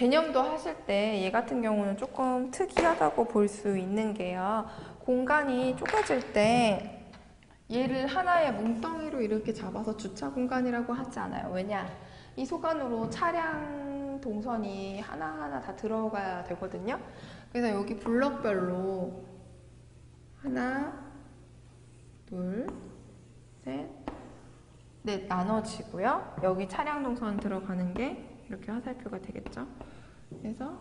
개념도 하실 때 얘 같은 경우는 조금 특이하다고 볼 수 있는 게요. 공간이 좁아질 때 얘를 하나의 뭉덩이로 이렇게 잡아서 주차 공간이라고 하지 않아요. 왜냐? 이 소관으로 차량 동선이 하나하나 다 들어가야 되거든요. 그래서 여기 블럭별로 하나, 둘, 셋, 넷 나눠지고요. 여기 차량 동선 들어가는 게 이렇게 화살표가 되겠죠. 그래서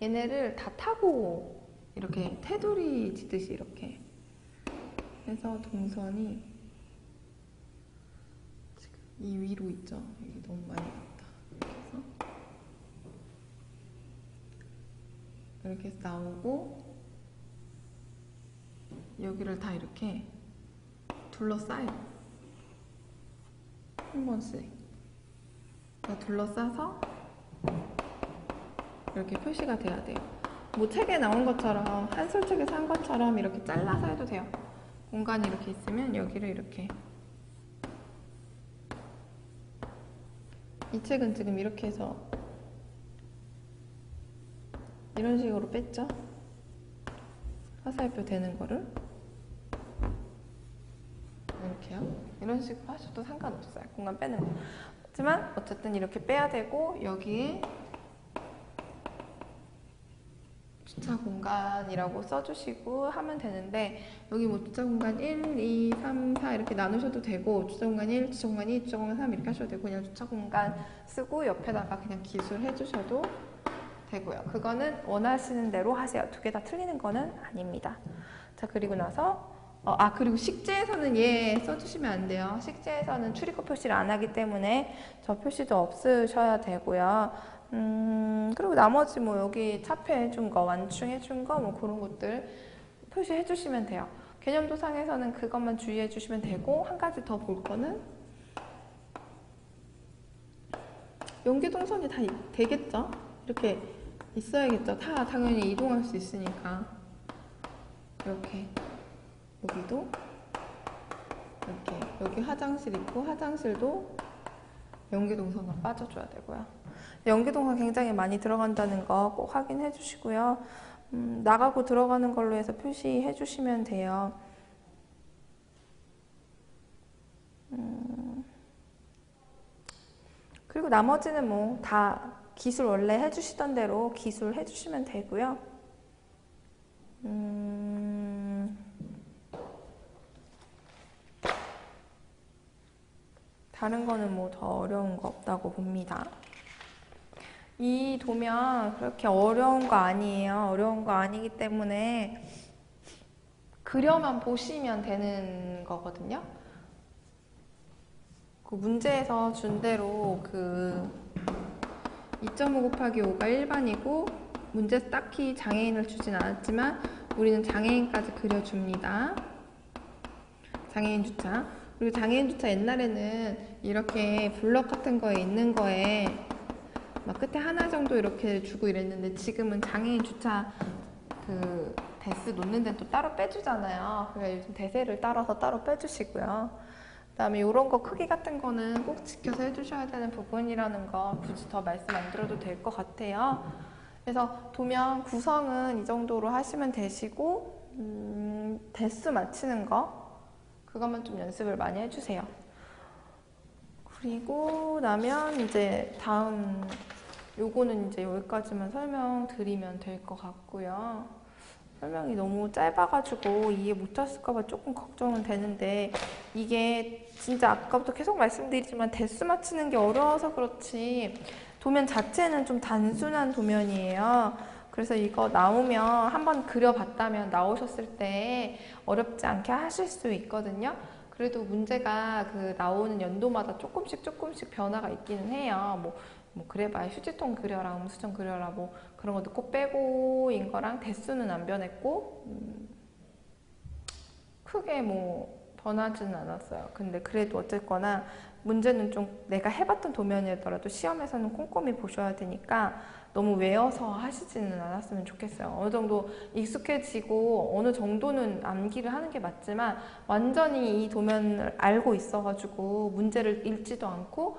얘네를 다 타고 이렇게 테두리 지듯이 이렇게 해서 동선이 지금 이 위로 있죠. 여기 너무 많이 갔다. 그래서 이렇게 해서 나오고 여기를 다 이렇게 둘러싸요. 한 번씩. 다 둘러싸서 이렇게 표시가 돼야 돼요. 뭐 책에 나온 것처럼 한솔책에서 한 것처럼 이렇게 잘라서 해도 돼요. 공간이 이렇게 있으면 여기를 이렇게 이 책은 지금 이렇게 해서 이런 식으로 뺐죠? 화살표 되는 거를 이렇게요. 이런 식으로 하셔도 상관없어요. 공간 빼는 거. 하지만 어쨌든 이렇게 빼야 되고 여기에 주차 공간이라고 써주시고 하면 되는데 여기 뭐 주차 공간 1, 2, 3, 4 이렇게 나누셔도 되고 주차 공간 1, 주차 공간 2, 주차 공간 3 이렇게 하셔도 되고 그냥 주차 공간 쓰고 옆에다가 그냥 기술 해 주셔도 되고요. 그거는 원하시는 대로 하세요. 두 개 다 틀리는 거는 아닙니다. 자 그리고 나서 어, 아 그리고 식재에서는 얘 써주시면 안 돼요. 식재에서는 출입구 표시를 안 하기 때문에 저 표시도 없으셔야 되고요. 음, 그리고 나머지 뭐 여기 차표해 준 거, 완충해 준 거, 뭐 그런 것들 표시해 주시면 돼요. 개념도상에서는 그것만 주의해 주시면 되고, 한 가지 더 볼 거는 연계동선이 다 이- 되겠죠? 이렇게 있어야겠죠? 다 당연히 이동할 수 있으니까. 이렇게. 여기도. 이렇게. 여기 화장실 있고, 화장실도 연계동선으로 빠져줘야 되고요. 연계동선 굉장히 많이 들어간다는 거 꼭 확인해 주시고요. 음, 나가고 들어가는 걸로 해서 표시해 주시면 돼요. 음, 그리고 나머지는 뭐 다 기술 원래 해주시던 대로 기술 해주시면 되고요. 음, 다른 거는 뭐 더 어려운 거 없다고 봅니다. 이 도면 그렇게 어려운 거 아니에요. 어려운 거 아니기 때문에 그려만 보시면 되는 거거든요. 그 문제에서 준 대로 그 2.5 곱하기 5가 일반이고 문제에서 딱히 장애인을 주진 않았지만 우리는 장애인까지 그려줍니다. 장애인 주차. 그리고 장애인 주차 옛날에는 이렇게 블럭 같은 거에 있는 거에 막 끝에 하나 정도 이렇게 주고 이랬는데 지금은 장애인 주차 그 대스 놓는 데는 또 따로 빼주잖아요. 그러니까 요즘 대세를 따라서 따로 빼주시고요. 그다음에 이런 거 크기 같은 거는 꼭 지켜서 해주셔야 되는 부분이라는 거 굳이 더 말씀 안 드려도 될 것 같아요. 그래서 도면 구성은 이 정도로 하시면 되시고 음, 대수 맞추는 거 그것만 좀 연습을 많이 해주세요. 그리고 나면 이제 다음 요거는 이제 여기까지만 설명드리면 될 것 같고요. 설명이 너무 짧아가지고 이해 못하실까봐 조금 걱정은 되는데 이게 진짜 아까부터 계속 말씀드리지만 대수 맞추는 게 어려워서 그렇지 도면 자체는 좀 단순한 도면이에요. 그래서 이거 나오면 한번 그려봤다면 나오셨을 때 어렵지 않게 하실 수 있거든요. 그래도 문제가 그 나오는 연도마다 조금씩 조금씩 변화가 있기는 해요. 뭐, 뭐 그래봐야 휴지통 그려라, 음수점 그려라, 뭐 그런 거 넣고 빼고인 거랑 대수는 안 변했고 음, 크게 뭐 변하지는 않았어요. 근데 그래도 어쨌거나 문제는 좀 내가 해봤던 도면이더라도 시험에서는 꼼꼼히 보셔야 되니까 너무 외워서 하시지는 않았으면 좋겠어요. 어느 정도 익숙해지고 어느 정도는 암기를 하는 게 맞지만 완전히 이 도면을 알고 있어가지고 문제를 읽지도 않고